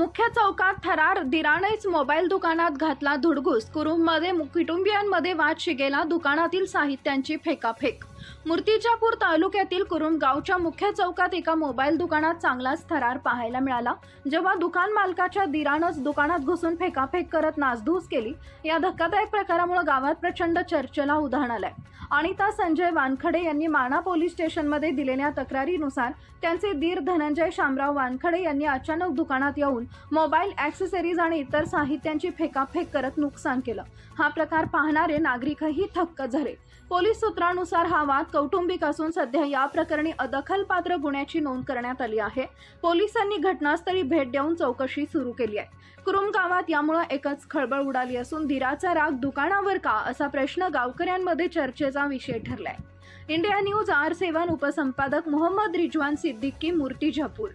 मुख्य चौकात थरार दिराणेच मोबाईल दुकानात घातला धुडगूस. कुरुममध्ये मु- कुटुंबियांमध्ये वाद शिगेला दुकानातील साहित्यांची फेकाफेक. मूर्तिजापूर तालुक्यातील कुरुम गावच्या मुख्य चौकात एका मोबाईल दुकानात चांगलाच थरार पाहायला मिळाला. जेव्हा दुकान मालकाच्या दिरानच दुकानात घुसून फेकाफेक करत नासधूस केली या धक्कादायक प्रकारामुळे गावात प्रचंड चर्चेला उधाण आलंय. अनिता संजय वानखडे यांनी माणा पोलीस स्टेशनमध्ये दिलेल्या तक्रारीनुसार त्यांचे दीर धनंजय शामराव वानखडे यांनी अचानक दुकानात येऊन मोबाईल ॲक्सेसरीज आणि इतर साहित्यांची फेकाफेक करत नुकसान केलं. हा प्रकार पाहणारे नागरिकही थक्क झाले. पोलीस सूत्रानुसार हा वाद कौटुंबिक असून सध्या या प्रकरणी अदखलपात्र गुन्ह्याची नोंद करण्यात आली आहे. पोलिसांनी घटनास्थळी भेट देऊन चौकशी सुरू केली आहे. कुरुम गावात यामुळे एकच खळबळ उडाली असून धीराचा राग दुकानावर का असा प्रश्न गावकऱ्यांमध्ये चर्चेचा विषय ठरलाय. इंडिया न्यूज आर सेवन उपसंपादक मोहम्मद रिजवान सिद्दीकी मूर्ती झपूर